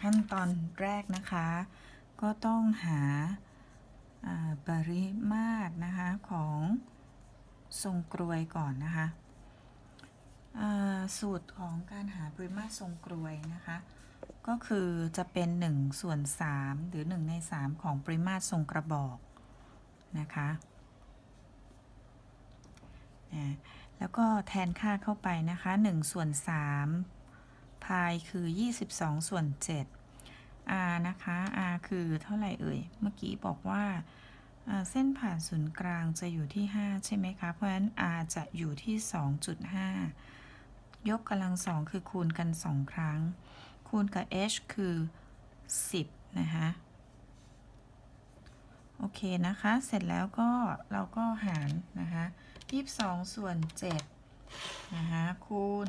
ขั้นตอนแรกนะคะ ก็ต้องหาาปริมาตรนะคะของทรงกรวยก่อนนะคะสูตรของการหาปริมาตรทรงกรวยนะคะ ก็คือจะเป็น1ส่วน3หรือ 1 ใน 3 ของปริมาตรทรงกระบอกนะคะแล้วก็แทนค่าเข้าไปนะคะ1ส่วน3 พายคือ 22 ส่วน 7 r นะคะ r คือเท่าไหร่เอ่ย เมื่อกี้บอกว่าเส้นผ่านศูนย์กลางจะอยู่ที่ 5 ใช่ไหมคะ เพราะฉะนั้น r จะอยู่ที่ 2.5 ยกกำลังสองคือคูณกัน 2 ครั้ง คูณกับ h คือ 10 นะคะ โอเคนะคะ เสร็จแล้วก็เราก็หารนะคะ 22 ส่วน 7 นะคะ คูณ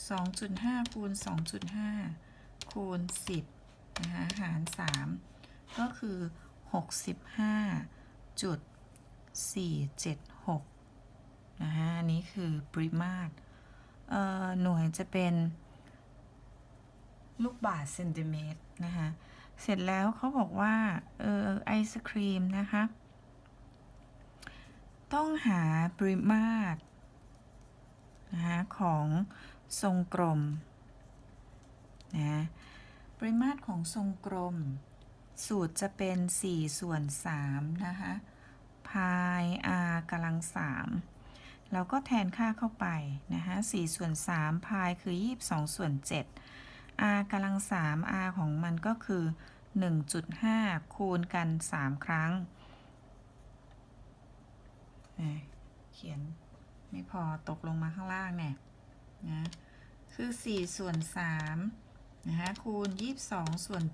2.5คูณ2.5คูณ10นะคะหาร 3 ก็คือ 65.476นะคะอันนี้คือปริมาตรเอ่อหน่วยจะเป็นลูกบาศก์เซนติเมตรนะคะเสร็จแล้วเขาบอกว่าเออไอศครีมนะคะต้องหาปริมาตรนะคะของ ทรงกลมนะปริมาตรของทรงกลม สูตรจะเป็น 4 ส่วน 3 นะคะพาย r กำลัง 3 เราก็แทนค่าเข้าไปนะคะ4ส่วน3พายคือ 22 ส่วน 7 r กำลัง 3 r ของมันก็คือ 1.5 คูณกัน 3 ครั้งเเขียนไม่พอตกลงมาข้างล่างเนี่ย นะ คือ 4 ส่วน3นะคะคูณ 22 ส่วน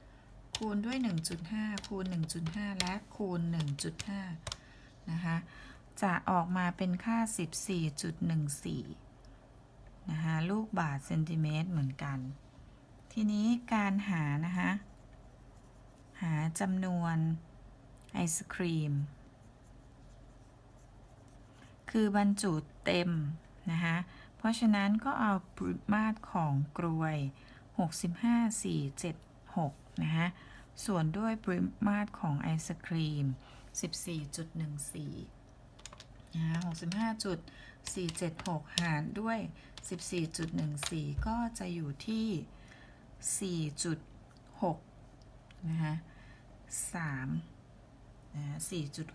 7 คูณด้วย 1.5 คูณ 1.5 และคูณ 1.5 นะคะ จะออกมาเป็นค่า 14.14 นะคะลูกบาศก์เซนติเมตรเหมือนกัน ทีนี้การหานะคะหาจำนวนไอศครีม คือบรรจุเต็มนะคะ เพราะฉะนั้นก็เอาปริมาตรของกรวย 65,476 นะคะส่วนด้วยปริมาตรของไอศครีม 14.14 นะคะ65.476 หารด้วย 14.14 ก็จะอยู่ที่ 4.6 นะคะ3นะ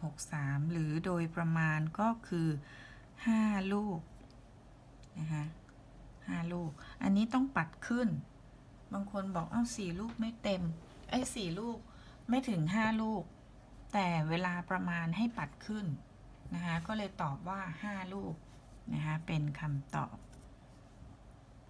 4.63 หรือโดยประมาณก็คือ 5 ลูก นะคะ5ลูก อันนี้ต้องปัดขึ้น บางคนบอกเอ้าสี่ลูกไม่เต็ม ไอ้สี่ลูกไม่ถึงห้าลูก แต่เวลาประมาณให้ปัดขึ้นนะคะก็เลยตอบว่าห้าลูกนะคะเป็นคำตอบ